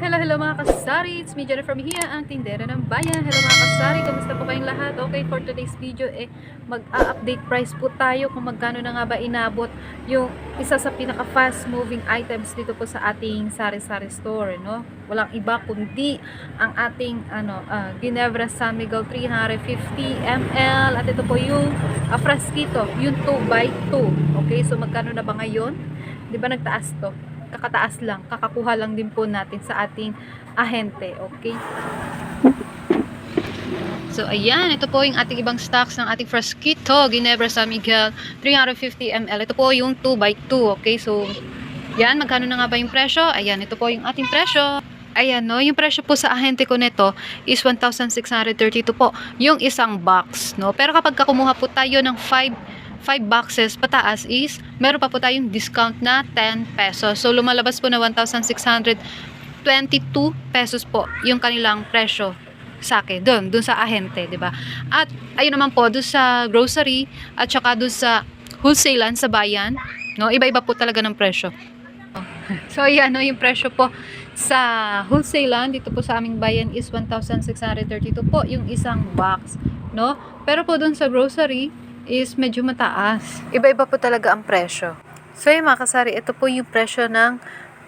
Hello, hello mga kasari! It's me, Jennifer Mejia, ang tindera ng bayan. Hello mga kasari! Kamusta po kayong lahat? Okay, for today's video, eh, mag-update price po tayo kung magkano na nga ba inabot yung isa sa pinaka-fast moving items dito po sa ating sari-sari store, no? Walang iba kundi ang ating ano, ah, Ginebra San Miguel 350 ml at ito po yung uh, Frasquito, yung 2x2. Okay, so magkano na ba ngayon? Di ba nagtaas to? Kakataas lang, kakakuha lang din po natin sa ating ahente, okay? So, ayan, ito po yung ating ibang stocks ng ating Frasquito, Ginebra San Miguel, 350 ml. Ito po yung 2x2, okay? So, yan, magkano na nga ba yung presyo? Ayan, ito po yung ating presyo. Ayan, no, yung presyo po sa ahente ko nito is 1,632 po, yung isang box, no? Pero kapag kumuha po tayo ng 5 5 boxes pataas is meron pa po tayong discount na 10 pesos. So lumalabas po na 1,622 pesos po yung kanilang presyo sa akin doon, doon sa ahente, 'di ba? At ayun naman po doon sa grocery at saka doon sa wholesalan sa bayan, no? Iba-iba po talaga ng presyo. So ayan, no, yung presyo po sa wholesalan dito po sa aming bayan is 1,632 po yung isang box, no? Pero po doon sa grocery is medyo mataas. Iba-iba po talaga ang presyo. So yung mga kasari, ito po yung presyo ng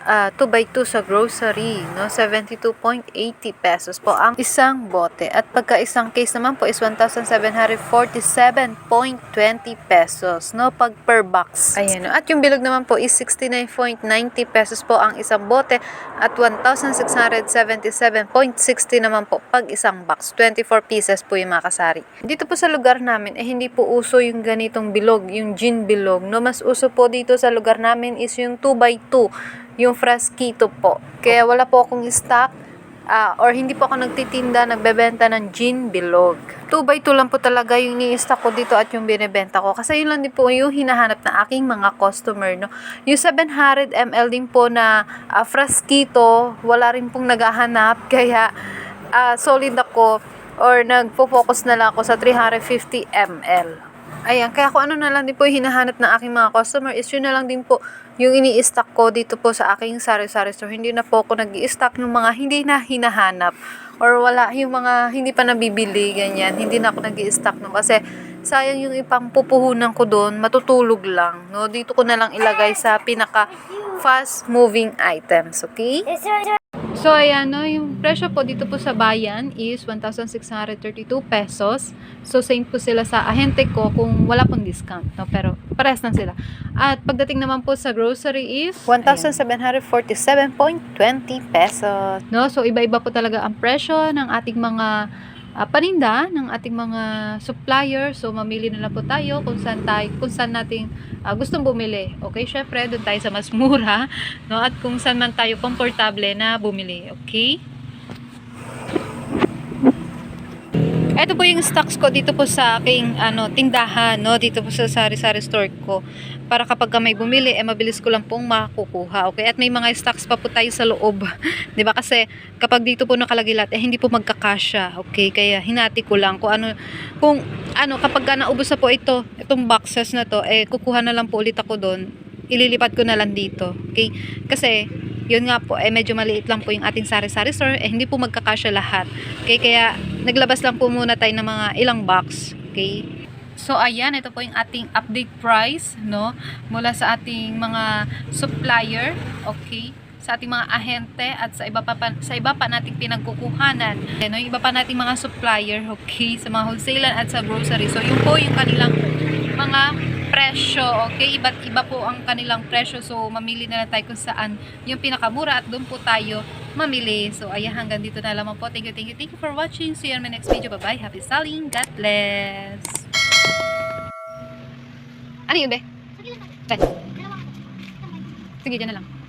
ah, 2x2 sa grocery, no? 72.80 pesos po ang isang bote. At pagka isang case naman po is 1,747.20 pesos, no? Pag per box. Ayan, no? At yung bilog naman po is 69.90 pesos po ang isang bote at 1,677.60 naman po pag isang box. 24 pieces po yung mga kasari. Dito po sa lugar namin, eh hindi po uso yung ganitong bilog, yung gin bilog, no? Mas uso po dito sa lugar namin is yung 2x2 yung frasquito po. Kaya wala po akong stock ah, or hindi po ako nagtitinda, nagbebenta ng gin bilog. 2x2 lang po talaga yung ni-stock ko dito at yung binebenta ko. Kasi yun lang din po yung hinahanap na aking mga customer. No? Yung 700 ml din po na ah, frasquito, wala rin pong naghahanap. Kaya ah, solid ako or nagpo-focus na lang ako sa 350 ml. Ayan, kaya kung ano na lang din po yung hinahanap ng aking mga customer is yun na lang din po yung ini-stock ko dito po sa aking sari-sari store. Hindi na po ako nag stock ng mga hindi na hinahanap or wala yung mga hindi pa nabibili, ganyan. Hindi na ako nag stock no kasi sayang yung ipang pupuhunan ko doon, matutulog lang. No? Dito ko na lang ilagay sa pinaka fast moving items, okay? So, ayan, no, yung presyo po dito po sa bayan is 1,632 pesos. So, same po sila sa ahente ko kung wala pong discount, no? Pero, pares lang sila. At pagdating naman po sa grocery is 1,747.20 pesos. No? So, iba-iba po talaga ang presyo ng ating mga ah, paninda, ng ating mga supplier. So, mamili na lang po tayo kung saan, tayo, kung saan nating ah, gustong bumili. Okay, syempre, doon tayo sa mas mura. No? At kung saan man tayo komportable na bumili. Okay? Ito po yung stocks ko dito po sa aking ano, tindahan, no? Dito po sa sari-sari store ko. Para kapag ka may bumili, eh mabilis ko lang pong makukuha. Okay? At may mga stocks pa po tayo sa loob. ba? Kasi kapag dito po nakalagay lahat, eh hindi po magkakasya. Okay? Kaya hinati ko lang kung ano kung ano kapag ka naubos na po ito, itong boxes na to, eh kukuha na lang po ulit ako doon. Ililipat ko na lang dito. Okay? Kasi yun nga po, eh medyo maliit lang po yung ating sari-sari store, eh hindi po magkakasya lahat. Okay, kaya naglabas lang po muna tayo ng mga ilang box. Okay? So, ayan, ito po yung ating update price, no? Mula sa ating mga supplier, okay? Sa ating mga ahente at sa iba pa, pa sa iba pa nating pinagkukuhanan. Ano, yung iba pa nating mga supplier, okay? Sa mga wholesaler at sa grocery. So, yun po yung kanilang mga presyo, okay? Iba't iba po ang kanilang presyo. So, mamili na lang tayo kung saan yung pinakamura at doon po tayo mamili. So, ayan, hanggang dito na lamang po. Thank you, thank you, thank you for watching. See you on my next video. Bye-bye. Happy selling. God bless. Ano yun, be? Sige, dyan na lang.